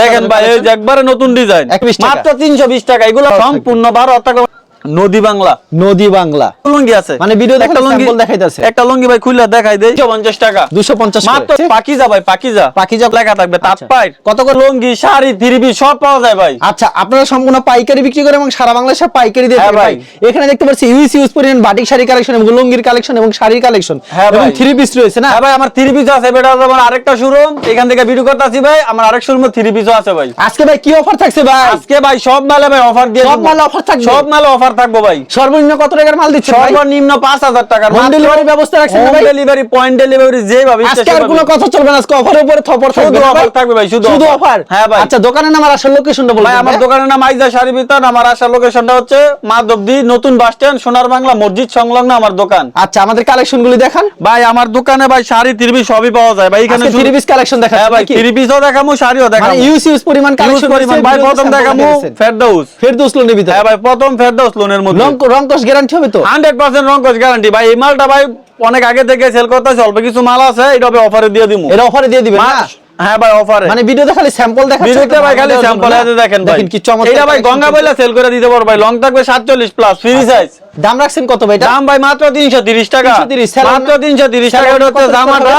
দেখেন ভাই। একবারে নতুন ডিজাইন। 120 টাকা। মাত্র 320 টাকা এগুলো সম্পূর্ণ 12 টাকা নদী বাংলা নদী বাংলা লুঙ্গি আছে মানে ভিডিও একটা লুঙ্গি দেখাইতাছে একটা লুঙ্গি ভাই খুলে দেখাই দেই 250 টাকা 250 মাত্র। পাকিজা ভাই পাকিজা পাকিজা। লেখা থাকবে তাঁত আচ্ছা। পাইট কত করে? লুঙ্গি শাড়ি থ্রি সব পাওয়া যায় ভাই আচ্ছা আপনারা সম্পূর্ণ পাইকারি বিক্রি করে এবং সারা বাংলাদেশে পাইকারি দিয়ে হ্যাঁ থাকেন ভাই। এখানে দেখতে পাচ্ছি ইউজ ইউজ পরিমাণ বাটিক শাড়ি কালেকশন এবং লুঙ্গির কালেকশন এবং শাড়ির কালেকশন হ্যাঁ এবং থ্রি পিস রয়েছে না হ্যাঁ ভাই আমার থ্রি পিস আছে বেটা আমার আরেকটা শোরুম এখান থেকে ভিডিও করতে আসি ভাই আমার আরেক শোরুমে থ্রি পিসও আছে ভাই আজকে ভাই কি অফার থাকছে ভাই আজকে ভাই সব মালে ভাই অফার দিয়ে সব। মালে offer থাকবে? সব মালে অফার থাকব ভাই। সর্বনিম্ন কত টাকার মাল দিচ্ছে ভাই? সর্বনিম্ন পাঁচ হাজার টাকার Home delivery ব্যবস্থা রাখছেন হোম ডেলিভারি পয়েন্ট ডেলিভারি যেভাবে আজকে আর কোনো কথা চলবে না আজকে অফারের উপরে থপর শুধু থাকবে offer থাকবে ভাই, শুধু শুধু অফার হ্যাঁ ভাই। আচ্ছা দোকানের নাম আর আসল লোকেশনটা বলবেন ভাই আমার দোকানের নাম আইজা শাড়ি বিতান আমার লোকেশনটা হচ্ছে মাধবদী নতুন বাস স্ট্যান্ড সোনার বাংলা মসজিদ সংলগ্ন আমার দোকান। আচ্ছা আমাদের কালেকশন গুলি দেখান। ভাই আমার দোকানে ভাই শাড়ি তিরবি সবই পাওয়া যায়। ভাই এখানে আজকে থ্রি পিস কালেকশন হ্যাঁ দেখাচ্ছেন ভাই নাকি? থ্রি পিসও দেখামু শাড়িও মানে দেখামু। ইউজ ইউজ পরিমাণ কালেকশন পরিমাণ। ভাই প্রথম দেখামু ফেরদৌস ফেরদৌস হ্যাঁ ভাই প্রথম ফেরদৌস লোনের মধ্যে। রং রং কস গ্যারান্টি হবে তো? হান্ড্রেড পার্সেন্ট রঙ্কস গ্যারান্টি ভাই এই মালটা ভাই অনেক আগে থেকে সেল করতেছে অল্প কিছু মাল আছে এটা হবে অফারে দিয়ে দিমু। এর অফারে দিয়ে দিবেন না? হ্যাঁ ভাই অফারে মানে ভিডিওতে খালি স্যাম্পল দেখাচ্ছেন বিদ্যুৎটা ভাই খালি স্যাম্পল আছে দেখেন ভাই। দেখেন কি চমৎকার এটা ভাই গঙ্গা বইলা সেল করে দিতে পারব ভাই। লং থাকবে 47 প্লাস ফ্রি সাইজ দাম রাখছেন কত ভাই এটা? দাম ভাই মাত্র 330 টাকা। 330 স্যালোয়ার মাত্র 330 টাকা এটা হচ্ছে জামাটা।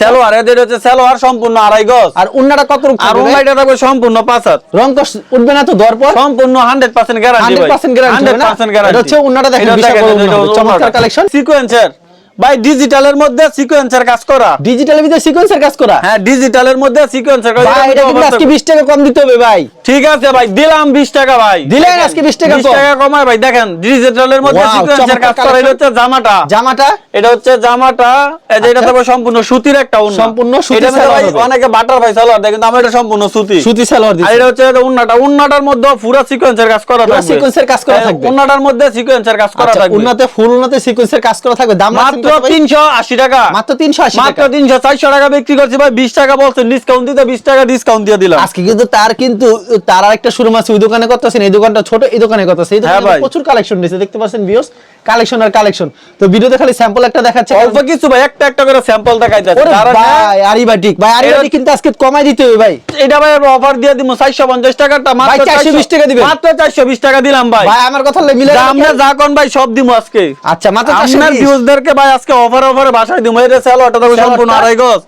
সালোয়ার এদের হচ্ছে সালোয়ার সম্পূর্ণ আড়াই গজ। আর উন্নাটা কত রূপ আর ওমাইটা থাকবে সম্পূর্ণ পাঁচ হাত। রং কস উঠবে না তো দর পর। সম্পূর্ণ 100% গ্যারান্টি ভাই। 100% guarantee 100% গ্যারান্টি হচ্ছে উন্নাটা দেখেন, বিশাল বড় চমৎকার collection। সিকোয়েন্সার ভাই ডিজিটালের মধ্যে সিকোয়েন্সার কাজ করা। ডিজিটালের ভিতরে সিকোয়েন্সের কাজ করা? হ্যাঁ ডিজিটালের মধ্যে সিকোয়েন্সার ভাই এটা কিন্তু আজকে 20 টাকা কম দিতে হবে ভাই। ঠিক আছে ভাই দিলাম 20 টাকা ভাই। দিলেন আজকে 20 টাকা 20 টাকা কমায় ভাই দেখেন ডিজিটালের মধ্যে সিকোয়েন্সার কাজ করা এটা হচ্ছে জামাটা। জামাটা? এটা হচ্ছে জামাটা এই যে এটা আচ্ছা। তবে সম্পূর্ণ সুতির একটা উন্না। সম্পূর্ণ সুতির এটা সালোয়ার ভাই। অনেকে বাটার ভাই সালোয়ার দেয় কিন্তু আমার এটা সম্পূর্ণ সুতি। সুতি সালোয়ার দিছি আর এটা হচ্ছে উন্নাটা উন্নাটার মধ্যে পুরো সিকোয়েন্সের কাজ করা থাকবে। sequence-এর কাজ করা হ্যাঁ, থাকবে। উন্নাটার মধ্যে সিকোয়েন্সের কাজ করা আচ্ছা থাকবে। উন্নাতে ফুল উন্নাতে সিকোয়েন্সের কাজ করা থাকবে। দাম রাখছেন মাত্র কত 380 টাকা। মাত্র 380 মাত্র 300 400 টাকা বিক্রি করছি ভাই 20 টাকা বলছেন ডিসকাউন্ট দিতে 20 টাকা ডিসকাউন্ট দিয়ে দিলাম। আজকে কিন্তু তার কিন্তু তার আরেকটা শোরুম আছে ওই দোকানে করতেছেন এই দোকানটা ছোট এই দোকানে করতেছে এই হ্যাঁ দোকানে প্রচুর কালেকশন দিয়েছে দেখতে পাচ্ছেন ভিউস কালেকশন আর কালেকশন তো ভিডিওতে খালি স্যাম্পল একটা দেখাচ্ছে। অল্প কিছু ভাই একটা একটা করে স্যাম্পল দেখাইতেছে ওরে ভাই আরিবাটিক ভাই আরিবাটিক কিন্তু আজকে কমাই দিতে হবে ভাই। এটা ভাই অফার দিয়ে দিমু 450 টাকাটা মাত্র ভাই, 420 টাকা দিবেন। মাত্র 420 টাকা দিলাম ভাই। ভাই আমার কথা মিলে আমরা যা কোন ভাই সব দিমু আজকে। আচ্ছা মাত্র আপনার 420 ভিউজদেরকে ভাই আজকে অফার অফারে বাসায় দিমু এটা স্যালোয়ারটা থাকবে সম্পূর্ণ আড়াই গজ।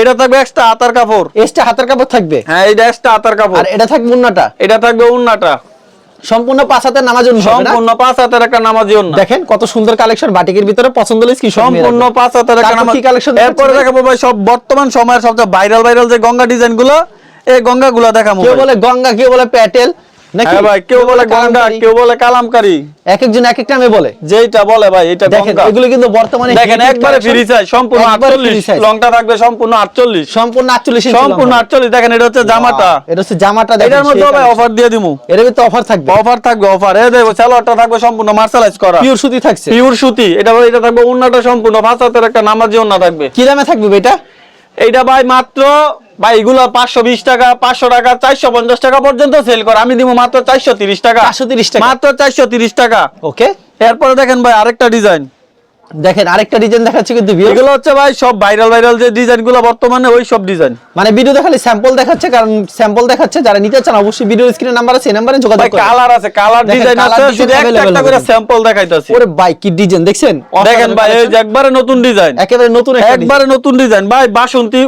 এটা থাকবে এক্সট্রা আতার কাপড়। এক্সট্রা হাতের কাপড় থাকবে? হ্যাঁ এটা এক্সট্রা আতার কাপড়। আর এটা থাকবে উন্নাটা? এটা থাকবে উন্নাটা। সম্পূর্ণ পাঁচ হাতের নামাজ সম্পূর্ণ পাঁচ হাতের একটা নামাজি দেখেন কত সুন্দর কালেকশন বাটিকের ভিতরে পছন্দ হলে কি সম্পূর্ণ পাঁচ হাতের একটা নামাজ। কি এরপরে দেখাবো ভাই সব বর্তমান সময়ের সবচেয়ে ভাইরাল ভাইরাল যে গঙ্গা ডিজাইনগুলো এই গঙ্গা গুলো দেখাবো কেউ বলে গঙ্গা কেউ বলে প্যাটেল হ্যাঁ ভাই কেউ বলে গঙ্গা কেউ বলে কালামকারী। এক একজন এক একটা নামে বলে। যেইটা বলে ভাই এটা গঙ্গা। এগুলো কিন্তু বর্তমানে দেখেন একবারে ফ্রি সাইজ সম্পূর্ণ 48 লংটা থাকবে সম্পূর্ণ 48 সম্পূর্ণ 48 সম্পূর্ণ 48 দেখেন এটা হচ্ছে জামাটা। এটা হচ্ছে জামাটা দেখেন এটার মধ্যে ভাই অফার দিয়ে দিমু। এর ভিতরে অফার থাকবে। অফার থাকবে অফার সালোয়ারটা থাকবে সম্পূর্ণ মার্শালাইজ করা। পিওর সুতি থাকছে। পিওর সুতি। এটা এটা থাকবে ওন্নাটা সম্পূর্ণ। একটা নামাজি ওন্না থাকবে। কি দামে থাকবে এটা? এইটা ভাই মাত্র ভাই এগুলো পাঁচশো বিশ টাকা পাঁচশো টাকা চারশো পঞ্চাশ টাকা পর্যন্ত সেল করে। আমি দিব মাত্র চারশো তিরিশ টাকা। 430 টাকা। মাত্র চারশো তিরিশ টাকা। ওকে। এরপরে দেখেন ভাই আরেকটা ডিজাইন দেখেন আরেকটা ডিজাইন দেখাচ্ছে কিন্তু এগুলো হচ্ছে ভাই সব ভাইরাল ভাইরাল যে বর্তমানে ওই সব ডিজাইন মানে ভিডিও দেখালে স্যাম্পল দেখাচ্ছে কারণ স্যাম্পল দেখাচ্ছে যারা নিতে চান অবশ্যই স্ক্রিনে নাম্বার আছে নাম্বারে যোগাযোগ করুন। কালার আছে কালার ডিজাইন আছে শুধু একটা একটা করে স্যাম্পল দেখাইতাছি। ওরে ভাই কি ডিজাইন দেখছেন? দেখেন ভাই এই যে একবারে নতুন ডিজাইন একেবারে নতুন একটা একবারে নতুন ডিজাইন ভাই বাসন্তী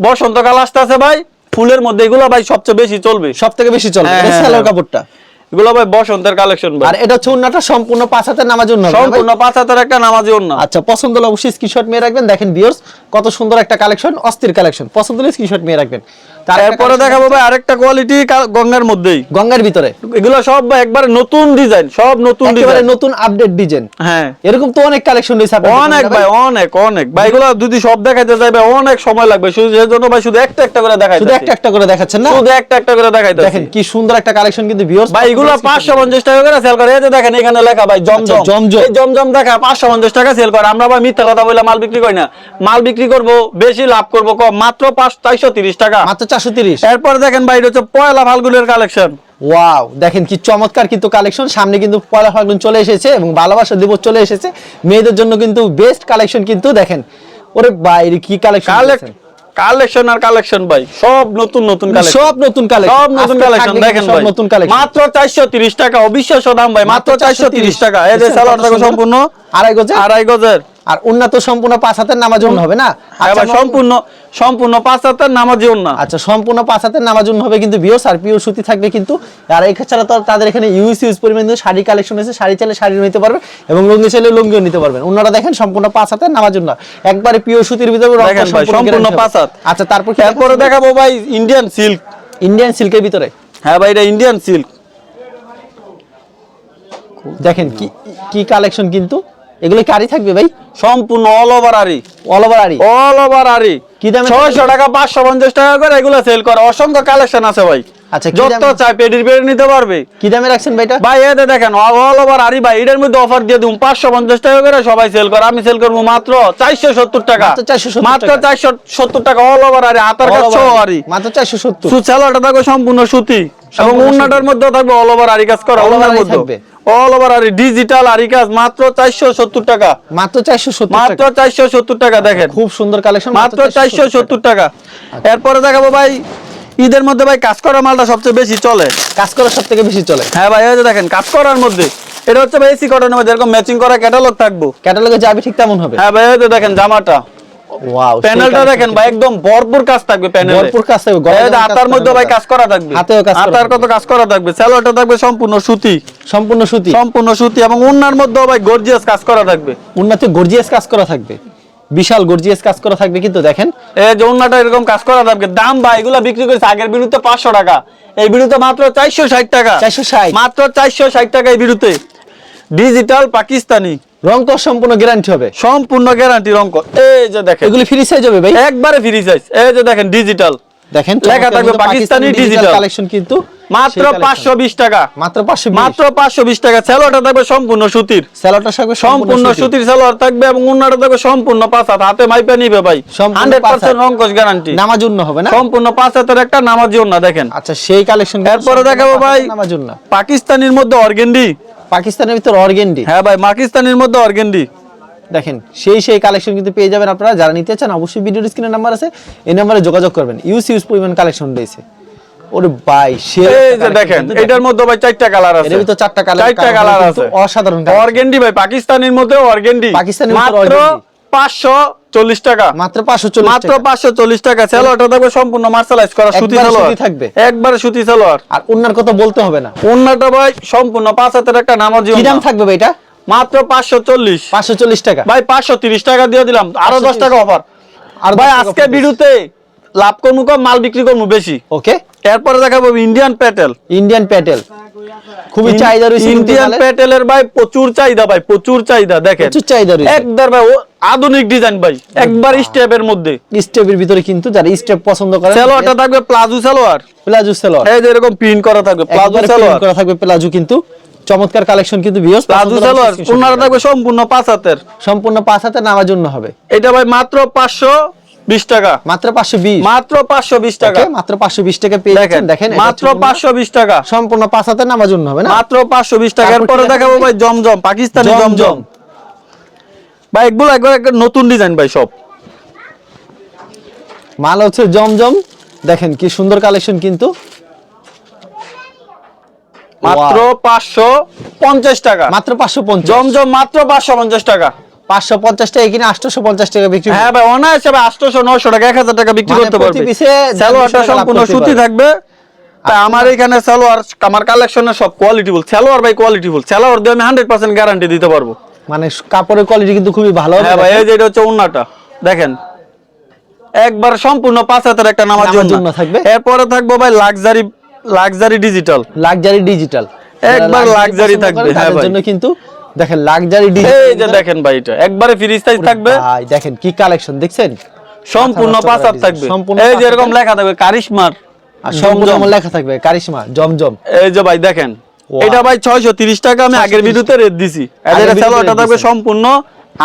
বসন্তকাল আসতে আছে ভাই ফুলের মধ্যে এগুলো ভাই সবচেয়ে বেশি চলবে। সব থেকে বেশি চলবে। হ্যাঁ, সালোয়ার হ্যাঁ। কাপড়টা। এগুলো ভাই বসন্তের কালেকশন আর এটা হচ্ছে উন্নাটা সম্পূর্ণ পাঁচ হাতের নামাজ? সম্পূর্ণ পাঁচ হাতের একটা নামাজি ওন্না আচ্ছা পছন্দ হলে অবশ্যই স্ক্রিনশট নিয়ে রাখবেন। দেখেন ভিউয়ার্স কত সুন্দর একটা কালেকশন অস্থির কালেকশন পছন্দ হলে স্ক্রিনশট নিয়ে রাখবেন। তার একটা এরপরে collection দেখাবো ভাই আরেকটা কোয়ালিটি গঙ্গার মধ্যেই। গঙ্গার ভিতরে। এগুলো সব ভাই একবারে নতুন ডিজাইন সব নতুন একেবারে নতুন আপডেট ডিজাইন হ্যাঁ। এরকম তো অনেক কালেকশন রয়েছে অনেক ভাই। অনেক অনেক। ভাই এগুলো যদি সব দেখাইতে ভাই অনেক সময় লাগবে। শুধু ভাই শুধু একটা একটা করে দেখাই শুধু একটা একটা করে দেখাচ্ছেন না? শুধু একটা একটা করে দেখাই দেখেন কি সুন্দর একটা কালেকশন কিন্তু ভিউয়ার্স ভাই এগুলো পাঁচশো পঞ্চাশ টাকা করে সেল করে। এই যে দেখেন এখানে লেখা ভাই জমজম। আচ্ছা, জমজম। জমজম দেখা পাঁচশো পঞ্চাশ টাকা সেল করে। আমরা ভাই মিথ্যা কথা বলে মাল বিক্রি করি না। মাল বিক্রি করব বেশি লাভ করব কম। মাত্র পাঁচ চারশো তিরিশ টাকা। মাত্র 430 এরপর দেখেন ভাই এটা হচ্ছে পয়লা ফাল্গুনের কালেকশন ওয়াও দেখেন কি চমৎকার কিন্তু কালেকশন সামনে কিন্তু পয়লা ফাল্গুন চলে এসেছে এবং ভালোবাসা দিবস চলে এসেছে। মেয়েদের জন্য কিন্তু বেস্ট কালেকশন কিন্তু দেখেন। ওরে বাইরে কি কালেকশন কালেকশন আর কালেকশন ভাই সব নতুন নতুন কালেকশন সব নতুন কালেকশন সব নতুন কালেকশন দেখেন ভাই। নতুন কালেকশন মাত্র 430 টাকা অবিশ্বাস্য দাম ভাই মাত্র 430 টাকা। এই যে সালোয়ার সম্পূর্ণ। আড়াই গজে আড়াই গজের। আর উন্নত সম্পূর্ণ পাঁচ হাতের নামাজ হবে না? আচ্ছা, সম্পূর্ণ সম্পূর্ণ পাঁচ হাতের নামাজি না। আচ্ছা সম্পূর্ণ পাঁচ হাতের নামাজ হবে কিন্তু বিয়স আর পিওর সুতি থাকবে কিন্তু আর এছাড়া তো তাদের এখানে ইউজ ইউজ পরিমাণ কিন্তু শাড়ি কালেকশন আছে শাড়ি চাইলে শাড়ি নিতে পারবে এবং লুঙ্গি চাইলে লুঙ্গিও নিতে পারবেন। ওনারা দেখেন সম্পূর্ণ পাঁচ হাতের নামাজ উন্ন একবারে পিওর সুতির ভিতরে সম্পূর্ণ পাঁচ হাত। আচ্ছা তারপর এরপরে দেখাবো ভাই ইন্ডিয়ান সিল্ক ইন্ডিয়ান সিল্কের ভিতরে? হ্যাঁ ভাই এটা ইন্ডিয়ান সিল্ক দেখেন কি কি কালেকশন কিন্তু। এগুলো কারি থাকবে ভাই? সম্পূর্ণ অল ওভার আরি অল ওভার আরি অল ওভার আরি কি দামে ছয়শো টাকা পাঁচশো পঞ্চাশ টাকা করে এগুলো সেল করে। অসংখ্য কালেকশন আছে ভাই। আচ্ছা, যত চাই পেডির পেডি নিতে পারবে। কি দামে রাখছেন ভাই দেখেন অল ওভার আরি ভাই এটার মধ্যে অফার দিয়ে পাঁচশো পঞ্চাশ টাকা করে সবাই সেল করে। আমি সেল করব মাত্র চারশো সত্তর টাকা। মাত্র 470 মাত্র টাকা। চারশো সত্তর টাকা অল ওভার আরি হাতার কাছে over আরি। আরি মাত্র চারশো সত্তর। সুচালোটা থাকবে সম্পূর্ণ সুতি। এবং উন্নাটার মধ্যে থাকবে অল ওভার আরি কাজ করা উন্নার আরি মধ্যে থাকবে। অল ওভার আরি ডিজিটাল আরি কাজ মাত্র চারশো সত্তর টাকা। মাত্র চারশো সত্তর মাত্র চারশো সত্তর টাকা দেখেন। খুব সুন্দর কালেকশন মাত্র চারশো সত্তর টাকা। এরপরে দেখাবো ভাই ঈদের মধ্যে ভাই কাজ করা মালটা সবচেয়ে বেশি চলে। কাজ করা সব থেকে বেশি চলে। হ্যাঁ ভাই এই যে দেখেন কাজ করার মধ্যে। এটা হচ্ছে ভাই এসি কটনের মধ্যে এরকম ম্যাচিং করা ক্যাটালগ থাকব। ক্যাটালগে যাবে ঠিক তেমন হবে। হ্যাঁ ভাই এই যে দেখেন জামাটা। ওয়াও প্যানেলটা দেখেন ভাই একদম ভরপুর কাজ থাকবে প্যানেলে ভরপুর কাজ থাকবে, হাতার মধ্যে ভাই। কাজ করা থাকবে। হাতেও কাজ থাকবে। কত কাজ করা থাকবে? থাকবে সম্পূর্ণ সুতি। সম্পূর্ণ সুতি। সম্পূর্ণ সুতি এবং মধ্যেও ভাই গর্জিয়াস কাজ করা থাকবে। উন্নতি গর্জিয়াস কাজ করা থাকবে। বিশাল গর্জিয়াস কাজ করা থাকবে কিন্তু দেখেন। এই যে উন্নাটা এরকম কাজ করা থাকবে। দাম ভাই এগুলা বিক্রি করেছে। আগের বিরুদ্ধে পাঁচশো টাকা। এই বিরুদ্ধে মাত্র চারশো ষাট টাকা। 460 মাত্র চারশো ষাট টাকা এই বিরুদ্ধে। ডিজিটাল পাকিস্তানি। রং সম্পূর্ণ গ্যারান্টি হবে। সম্পূর্ণ গ্যারান্টি রঙ্ক এই যে দেখেন। এগুলি ফ্রি সাইজ হবে ভাই। একবারে ফ্রি সাইজ এই যে দেখেন ডিজিটাল দেখেন লেখা থাকবে পাকিস্তানি digital। কালেকশন কিন্তু মাত্র সেই collection। পাঁচশো বিশ টাকা। মাত্র পাঁচশো মাত্র পাঁচশো বিশ টাকা। স্যালোয়ারটা থাকবে সম্পূর্ণ সুতির। স্যালোটা থাকবে সম্পূর্ণ সুতির। সালোয়ার থাকবে এবং থাকবে সম্পূর্ণ পাঁচ হাত। হাতে মাইপে নিবে ভাই। সম্পূর্ণ হান্ড্রেড পাঁচ পার্সেন্ট হাত। রঙ্কশ গ্যারান্টি নামাজ উন্ন হবে না? সম্পূর্ণ পাঁচ হাতের একটা নামাজি উন্না দেখেন। আচ্ছা সেই কালেকশন এরপরে দেখাবো ভাই নামাজ উন্ন। পাকিস্তানির মধ্যে অর্গেন্ডি। পাকিস্তানের ভিতর অর্গেন্ডি। হ্যাঁ ভাই পাকিস্তানির মধ্যে অর্গেন্ডি। দেখেন সেই সেই কালেকশন কিন্তু পেয়ে যাবেন আপনারা। যারা নিতে চান অবশ্যই ভিডিওর স্ক্রিনে নাম্বার আছে। এই নাম্বারে যোগাযোগ করবেন। ইউজ ইউজ পরিমাণ কালেকশন রয়েছে। ওরে ভাই সে যে দেখেন এটার মধ্যে ভাই চারটা কালার আছে। এর ভিতর চারটা কালার চারটা কালার আছে। অসাধারণ অর্গেন্ডি ভাই পাকিস্তানির মধ্যে অর্গেন্ডি পাকিস্তানির মাত্র organdy। পাঁচশো চল্লিশ টাকা। মাত্র পাঁচশো চল্লিশ মাত্র পাঁচশো চল্লিশ টাকা। থাকবে সম্পূর্ণ মার্শালাইজ করা সুতি একবারে সুতি থাকবে। একবারে সুতি সালোয়ার আর অন্যার কথা বলতে হবে না। অন্যটা ভাই সম্পূর্ণ পাঁচ হাতের একটা নামাজি কি দাম থাকবে ভাই এটা? মাত্র পাঁচশো চল্লিশ। পাঁচশো চল্লিশ টাকা। ভাই পাঁচশো তিরিশ টাকা দিয়ে দিলাম। আরও দশ টাকা অফার আর ভাই আজকে বিরুতে লাভ করব কম মাল বিক্রি করব বেশি। ওকে এরপরে দেখাবো ইন্ডিয়ান প্যাটেল ইন্ডিয়ান প্যাটেল খুবই চাহিদা রয়েছে ইন্ডিয়ান প্যাটেলের ভাই প্রচুর চাহিদা ভাই প্রচুর চাহিদা দেখেন। প্রচুর চাহিদা রয়েছে। একবার ভাই আধুনিক ডিজাইন ভাই একবার স্টেপের মধ্যে। স্টেপের ভিতরে কিন্তু যারা স্টেপ পছন্দ করে সালোয়ারটা থাকবে প্লাজো সালোয়ার প্লাজো সালোয়ার এই যে এরকম প্রিন্ট করা থাকবে প্লাজো সালোয়ার করা থাকবে প্লাজো কিন্তু। চমৎকার কালেকশন কিন্তু বিয়স প্লাজো সালোয়ার ওনারা থাকবে সম্পূর্ণ পাঁচ হাতের। সম্পূর্ণ পাঁচ হাতে নামার জন্য হবে। এটা ভাই মাত্র পাঁচশো বিশ টাকা। মাত্র পাঁচশো বিশ। মাত্র পাঁচশো বিশ টাকা। মাত্র পাঁচশো বিশ টাকা পেয়ে দেখেন দেখেন মাত্র হচ্ছে ওনার পাঁচশো বিশ টাকা। সম্পূর্ণ পাঁচ হাতে নামার জন্য হবে না? মাত্র পাঁচশো বিশ টাকা। তারপর এরপরে দেখাবো? ভাই জমজম পাকিস্তানি জমজম। ভাই এগুলো একবার একবার নতুন ডিজাইন ভাই সব। মাল হচ্ছে জমজম। দেখেন কি সুন্দর কালেকশন কিন্তু। মাত্র পাঁচশো পঞ্চাশ টাকা। মাত্র পাঁচশো পঞ্চাশ। জমজম মাত্র পাঁচশো পঞ্চাশ টাকা। পাঁচশো পঞ্চাশ টাকা কিনে আটশোশো পঞ্চাশ টাকা বিক্রি হ্যাঁ ভাই অনায়াসে আটশোশো নশো টাকা এক হাজার টাকা বিক্রি মানে করতে পারবে। সালোয়ারটা সম্পূর্ণ সুতি থাকবে। তাই আমার এখানে সালোয়ার আমার সব সালোয়ার ভাই কোয়ালিটি ফুল সালোয়ার দিয়ে আমি হান্ড্রেড পার্সেন্ট গ্যারান্টি দিতে পারব। মানে কাপড়ের কোয়ালিটি কিন্তু খুবই ভালো হ্যাঁ ভাই এই যে এটা হচ্ছে উন্নাটা দেখেন একবার সম্পূর্ণ পাঁচ হাতের একটা নামাজ জন্য থাকবে। এরপরে থাকব ভাই luxury luxury digital luxury digital একবার luxury থাকবে, হ্যাঁ ভাই। জন্য কিন্তু দেখেন লাক্সারি এই যে দেখেন ভাই এটা একবারে ফ্রি সাইজ থাকবে। ভাই দেখেন কি কালেকশন দেখছেন? সম্পূর্ণ মাথা নষ্ট পাঁচ করা হাত থাকবে। এই যে এরকম লেখা থাকবে কারিশমার আর সম্পূর্ণ লেখা থাকবে কারিশমা জমজম। এই যে ভাই দেখেন। এটা ভাই ছয়শো তিরিশ টাকা আমি আগের 630 ভিডিওতে রেট দিছি। ভিডিওতে সালোয়ারটা থাকবে সম্পূর্ণ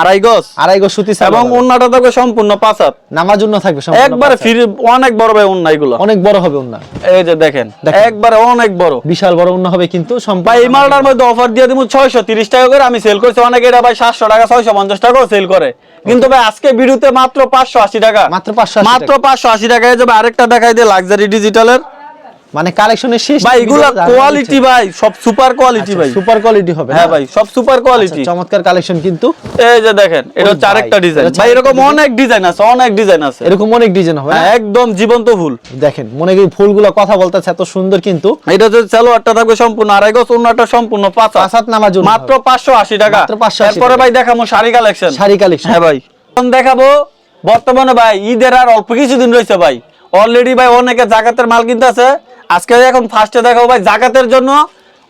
আড়াই গজ। আড়াই গজ সুতি এবং ওন্নাটা থাকবে সম্পূর্ণ পাঁচ হাত। নামার থাকবে একবারে পাঁচ অনেক বড় ভাই ওন্না এগুলো। অনেক বড় হবে ওন্না এই যে দেখেন দেখেন। একবারে অনেক বড়। বিশাল বড় ওন্না হবে কিন্তু ভাই এই মালটার মধ্যে অফার দিয়ে দিব ছয়শো তিরিশ টাকা করে। আমি সেল করছি অনেকে এটা ভাই সাতশো টাকা ছয়শো পঞ্চাশ টাকাও সেল করে। কিন্তু ভাই আজকে ভিডিওতে মাত্র পাঁচশো আশি টাকা। মাত্র 580 মাত্র পাঁচশো আশি টাকায় যাবে আরেকটা দেখাই দিয়ে লাক্সারি ডিজিটালের মানে কালেকশনের শেষ ভাই এগুলা কোয়ালিটি ভাই সব সুপার কোয়ালিটি ভাই। সুপার কোয়ালিটি হবে হ্যাঁ ভাই সব সুপার আচ্ছা, কোয়ালিটি চমৎকার কালেকশন কিন্তু। এই যে দেখেন এটা হচ্ছে আরেকটা ডিজাইন ভাই এরকম অনেক ডিজাইন আছে অনেক ডিজাইন আছে। এরকম অনেক ডিজাইন হবে হ্যাঁ একদম জীবন্ত ফুল। দেখেন মনে করি ফুলগুলো কথা বলতেছে এত সুন্দর কিন্তু। এটা হচ্ছে সালোয়ারটা থাকবে সম্পূর্ণ আড়াই গজ অন্যটা সম্পূর্ণ পাঁচ হাত। জন্য মাত্র পাঁচশো আশি টাকা। মাত্র 580 এরপরে ভাই দেখাবো শাড়ি কালেকশন শাড়ি কালেকশন হ্যাঁ ভাই। এখন দেখাবো বর্তমানে ভাই ঈদের আর অল্প কিছুদিন রয়েছে ভাই। অলরেডি ভাই অনেকে জাকাতের মাল কিনতে আছে আজকে এখন ফার্স্টে দেখাবো ভাই জাকাতের জন্য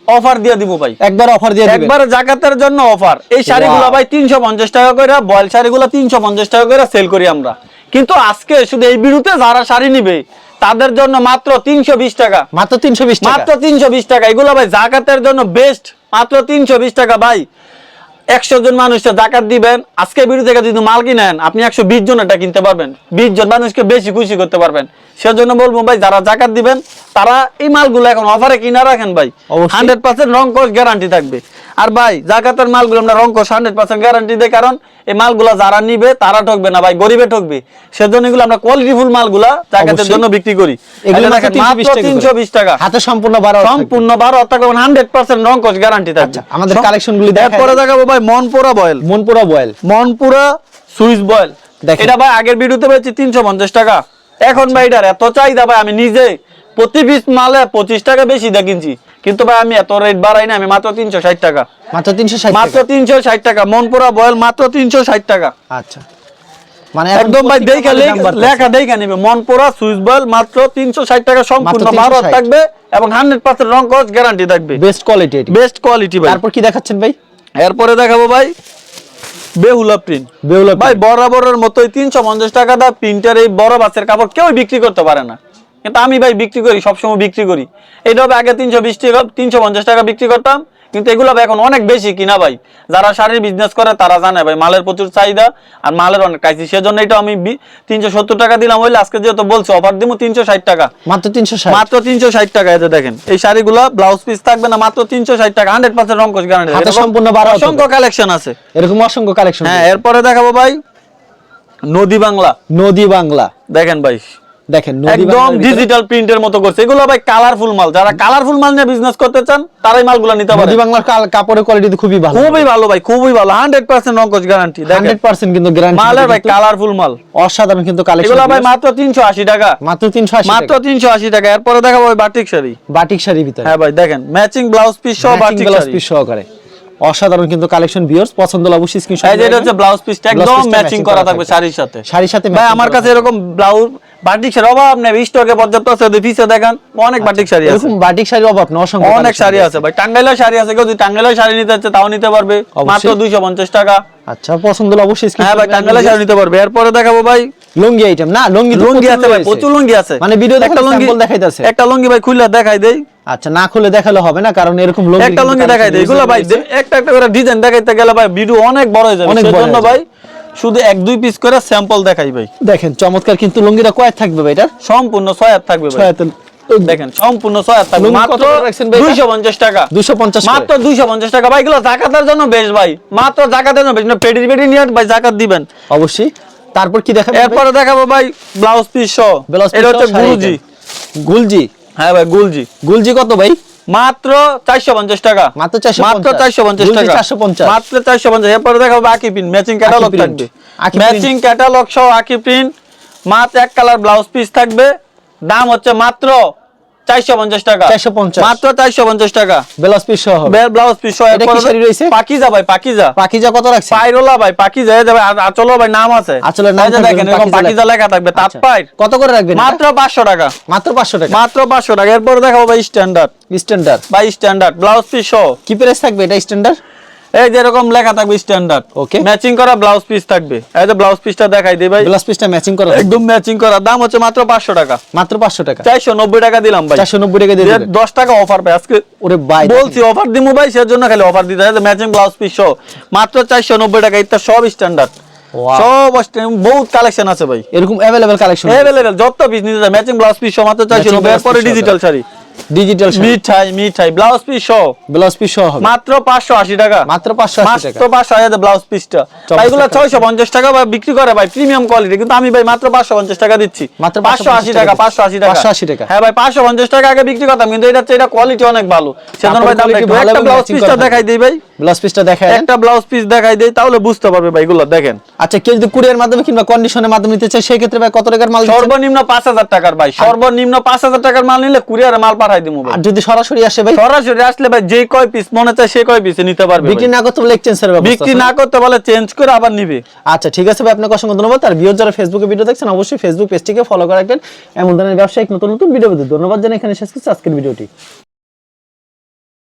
অফার দিয়ে দিব ভাই। একবার অফার দিয়ে একবারে জাকাতের জন্য অফার এই শাড়িগুলো ভাই তিনশো পঞ্চাশ টাকা করে বয়েল শাড়িগুলো তিনশো পঞ্চাশ টাকা করে সেল করি আমরা। কিন্তু আজকে শুধু এই বিরুতে যারা শাড়ি নিবে তাদের জন্য মাত্র তিনশো বিশ টাকা। মাত্র 320 টাকা। মাত্র তিনশো বিশ টাকা। এগুলো ভাই জাকাতের জন্য বেস্ট মাত্র তিনশো বিশ টাকা ভাই। একশো জন মানুষকে জাকাত দিবেন। আজকে বিরুদ্ধে থেকে যদি মাল কিনেন আপনি একশো বিশ জন এটা কিনতে পারবেন। বিশ জন মানুষকে বেশি খুশি করতে পারবেন। সেজন্য বলব ভাই যারা জাকাত দিবেন তারা এই মালগুলো এখন অফারে কিনা রাখেন ভাই। হান্ড্রেড পার্সেন্ট রং কস গ্যারান্টি থাকবে। আর ভাই জাকাতের মালগুলো আমরা রং হান্ড্রেড পার্সেন্ট গ্যারান্টি দেয় কারণ এই মালগুলো যারা নিবে তারা ঠকবে না ভাই গরিবে ঠকবে। সেজন্য এগুলো আমরা কোয়ালিটিফুল মালগুলা জাকাতের জন্য বিক্রি করি। এগুলো এগুলো মাত্র দেখেন 320 মাত্র টাকা করে। তিনশো বিশ টাকা। হাতে সম্পূর্ণ 12 সম্পূর্ণ বারো টাকা হান্ড্রেড পার্সেন্ট রং গ্যারান্টি থাকবে। আচ্ছা, আমাদের collection গুলি দেখাবো ভাই Monpura voile Monpura voile Monpura Swiss voile. এটা ভাই আগের ভিডিওতে পেয়েছি তিনশো পঞ্চাশ টাকা। এখন ভাই এটার এত চাহিদা ভাই আমি নিজে প্রতি পিস মালে পঁচিশ টাকা বেশি দিয়ে কিনছি। কিন্তু ভাই আমি এত রেট বাড়াই না আমি মাত্র তিনশো ষাট টাকা। মাত্র 360 মাত্র তিনশো ষাট টাকা মনপুরা বয়েল মাত্র তিনশো ষাট টাকা। আচ্ছা। মানে একদম ভাই দেখা কাপড়ের দাম বাড়তেছে। লেখা দেখা নিবে। মনপুরা সুইস বয়েল মাত্র তিনশো ষাট টাকা সম্পূর্ণ ভারত থাকবে এবং হান্ড্রেড পার্সেন্ট রং গ্যারান্টি থাকবে। বেস্ট কোয়ালিটি বেস্ট কোয়ালিটি ভাই। তারপর কি দেখাচ্ছেন ভাই? এরপরে দেখাবো ভাই বেহুলা প্রিন্ট ভাই বরাবরের মতোই তিনশো পঞ্চাশ টাকা দা প্রিন্টের এই বড় বাসের কাপড় কেউ বিক্রি করতে পারে না। কিন্তু আমি ভাই বিক্রি করি সবসময় বিক্রি করি। হবে আগে তিনশো বিশ টাকা তিনশো পঞ্চাশ টাকা বিক্রি করতাম কিন্তু এগুলো এখন অনেক বেশি কিনা ভাই। যারা শাড়ির বিজনেস করে তারা জানে ভাই মালের প্রচুর চাহিদা আর মালের অনেক কাইছি সেজন্য এটা আমি তিনশো সত্তর টাকা দিলাম হইলে আজকে যেহেতু বলছি অফার দিব তিনশো ষাট টাকা। মাত্র 360 মাত্র তিনশো ষাট টাকা এতে দেখেন এই শাড়িগুলো ব্লাউজ পিস থাকবে না মাত্র তিনশো ষাট টাকা হান্ড্রেড পার্সেন্ট রঙ্কশ গ্যারান্টি সম্পূর্ণ অসংখ্য কালেকশন আছে। এরকম অসংখ্য কালেকশন হ্যাঁ এরপরে দেখাবো ভাই নদী বাংলা। নদী বাংলা। দেখেন ভাই দেখেন একদম ডিজিটাল প্রিন্টের মতো করছে। এগুলো ভাই কালারফুল মাল। যারা কালারফুল মাল নিয়ে বিজনেস করতে চান তারাই মালগুলো নিতে পারে। বাংলার কাপড়ের কোয়ালিটি খুবই ভালো। খুবই ভালো ভাই খুবই ভালো। হান্ড্রেড পার্সেন্ট রঙ্কশ গ্যারান্টি দেখেন। 100% কিন্তু গ্যারান্টি মালের ভাই কালারফুল মাল। অসাধারণ কিন্তু কালেকশন এগুলো ভাই মাত্র তিনশো আশি টাকা। মাত্র 380 মাত্র টাকা। তিনশো আশি টাকা। এরপরে দেখাবো বাটিক শাড়ি। বাটিক শাড়ির ভিতরে। হ্যাঁ ভাই দেখেন ম্যাচিং ব্লাউজ পিস সহ বাটিক শাড়ি। piece সহকারে। অসাধারণ কিন্তু কালেকশন ভিউয়ার্স পছন্দ হলে অবশ্যই স্ক্রিনশট এই যে এটা হচ্ছে ব্লাউজ পিসটা একদম ম্যাচিং করা থাকবে। শাড়ির সাথে শাড়ির সাথে ভাই আমার কাছে এরকম ব্লাউজ বাটিক শাড়ি অভাব নেই স্টকে পর্যাপ্ত আছে যদি পিছে দেখেন অনেক বাটিক শাড়ি আছে। এরকম বাটিক শাড়ি অভাব না অসংখ্য অনেক শাড়ি আছে ভাই টাঙ্গাইলের শাড়ি আছে কেউ যদি টাঙ্গাইলের শাড়ি নিতে চাচ্ছে তাও নিতে পারবে মাত্র দুইশো পঞ্চাশ টাকা। আচ্ছা পছন্দ হলে অবশ্যই হ্যাঁ ভাই টাঙ্গাইলের শাড়ি নিতে পারবে এরপরে দেখাবো ভাই। লুঙ্গি আইটেম না লুঙ্গি লুঙ্গি আছে ভাই প্রচুর লুঙ্গি আছে। মানে ভিডিও একটা লুঙ্গি দেখাইতেছে। একটা লুঙ্গি ভাই খুলে দেখাই দেই। আচ্ছা না খুলে দেখালে হবে না কারণ এরকম লুঙ্গি একটা লুঙ্গি দেখাই দেই এগুলো ভাই একটা একটা করে ডিজাইন দেখাইতে গেলে ভাই ভিডিও অনেক বড় হয়ে যাবে। সেজন্য ভাই শুধু এক দুই পিস করে স্যাম্পল দেখাই ভাই। দেখেন চমৎকার কিন্তু লুঙ্গিটা কয় থাকবে ভাই এটা সম্পূর্ণ ছয় হাত থাকবে ভাই। দেখেন সম্পূর্ণ ছয় হাত থাকবে। মাত্র কত করে রাখছেন ভাই এটা? দুইশো পঞ্চাশ টাকা। 250 মাত্র দুইশো পঞ্চাশ টাকা। ভাই এগুলো জাকাতের জন্য বেশ ভাই। মাত্র জাকাতের জন্য বেশ না পেডি পেডি নিয়ে ভাই জাকাত দিবেন। অবশ্যই। তারপর কি দেখাবেন এরপরে দেখাবো ভাই ব্লাউজ পিস সহ। এটা হচ্ছে গুরুজি গুলজি? হ্যাঁ ভাই গুলজি। গুলজি কত ভাই? মাত্র চারশো পঞ্চাশ টাকা। মাত্র চারশো মাত্র চারশো পঞ্চাশ টাকা। চারশো পঞ্চাশ। মাত্র চারশো পঞ্চাশ। এরপরে দেখো বাকি প্রিন্ট ম্যাচিং ক্যাটালগ থাকবে। ম্যাচিং ক্যাটালগ সহ আকি প্রিন্ট মাত্র এক কালার ব্লাউজ পিস থাকবে। দাম হচ্ছে মাত্র চারশো পঞ্চাশ টাকা। 450 মাত্র চারশো পঞ্চাশ টাকা। ব্লাউজ পিস সহ ব্লাউজ পিস সহ এটা কি শাড়ি রয়েছে? পাকিজা ভাই পাকিজা। পাকিজা কত রাখছে পাইরোলা ভাই পাকিজা এই যাবে আচলো ভাই নাম আছে। আঁচলের নাম দেখেন এরকম পাকিজা লেখা থাকবে তাঁত আচ্ছা। পাইর কত করে রাখবেন মাত্র পাঁচশো টাকা। মাত্র 500 টাকা? মাত্র পাঁচশো টাকা। এরপর দেখাবো ভাই স্ট্যান্ডার্ড স্ট্যান্ডার্ড ভাই স্ট্যান্ডার্ড ব্লাউজ পিস সহ। কি প্রাইস থাকবে এটা স্ট্যান্ডার্ড এই যেরকম লেখা থাকবে স্ট্যান্ডার্ড Okay. ম্যাচিং করা ব্লাউজ পিস থাকবে। এই যে ব্লাউজ পিসটা দেখাই দিই ভাই। ব্লাউজ পিসটা ম্যাচিং করা একদম ম্যাচিং করা। দাম হচ্ছে মাত্র পাঁচশো টাকা। মাত্র পাঁচশো টাকা। চারশো নব্বই টাকা দিলাম ভাই। চারশো নব্বই টাকা দিয়ে যে দেবেন দশ টাকা অফার পাই আজকে ওরে ভাই বলছি অফার দিমু ভাই সেজন্য খালি অফার দিতে হয়। ম্যাচিং ব্লাউজ পিস সহ। মাত্র চারশো নব্বই টাকা এটা সব স্ট্যান্ডার্ড সব বহুত কালেকশন আছে ভাই। এরকম অ্যাভেলেবেল কালেকশন অ্যাভেলেবেল যত পিস নিতে ম্যাচিং ব্লাউজ পিস সহ মাত্র চারশো Matching নব্বই। blouse এরপরে ডিজিটাল শাড়ি। ডিজিটাল মিঠাই মিঠাই ব্লাউজ পিস সহ। ব্লাউজ পিস সহ মাত্র পাঁচশো আশি টাকা। মাত্র পাঁচশো আশি টাকা। মাত্র হাজার ব্লাউজ পিসটা চমৎকার ভাই এগুলো কালেকশন। ছয়শো পঞ্চাশ টাকা বা বিক্রি করে ভাই প্রিমিয়াম কোয়ালিটি কিন্তু আমি ভাই মাত্র পাঁচশো পঞ্চাশ টাকা দিচ্ছি। মাত্র পাঁচশো আশি টাকা পাঁচশো আশি টাকা। 580 টাকা। হ্যাঁ ভাই পাঁচশো পঞ্চাশ টাকা আগে বিক্রি করতাম কিন্তু এটা এটা কোয়ালিটি অনেক ভালো। সেজন্য ভাই দাম একটু একটা ব্লাউজ পিসটা দেখাই দিই ভাই। ব্লাউজ পিসটা দেখায় একটা ব্লাউজ পিস দেখাই দিই তাহলে বুঝতে পারবে ভাই এগুলো দেখেন। আচ্ছা কেউ যদি কুরিয়ার মাধ্যমে কিংবা কন্ডিশনের মাধ্যমে নিতে চায় সেই ক্ষেত্রে ভাই কত টাকার মাল সর্বনিম্ন পাঁচ হাজার টাকার ভাই। সর্বনিম্ন পাঁচ হাজার টাকার মাল নিলে কুরিয়ারে মাল পাঠাই ভাই। আর যদি সরাসরি আসে ভাই সরাসরি আসলে ভাই যে কয় পিস মনে চায় সে কয় পিসে নিতে পারবে বিক্রি না করতে বলে এক্সচেঞ্জের ব্যবস্থা বিক্রি না করতে বলে চেঞ্জ করে আবার নিবে। আচ্ছা ঠিক আছে ভাই আপনাকে অসংখ্য ধন্যবাদ। আর ভিউয়ার যারা ফেসবুকে ভিডিও দেখছেন অবশ্যই ফেসবুক পেজটিকে ফলো করে রাখবেন। এমন ধরনের ব্যবসায়িক নতুন নতুন ভিডিও পেতে ধন্যবাদ জানাই। এখানে শেষ করছি আজকের ভিডিওটি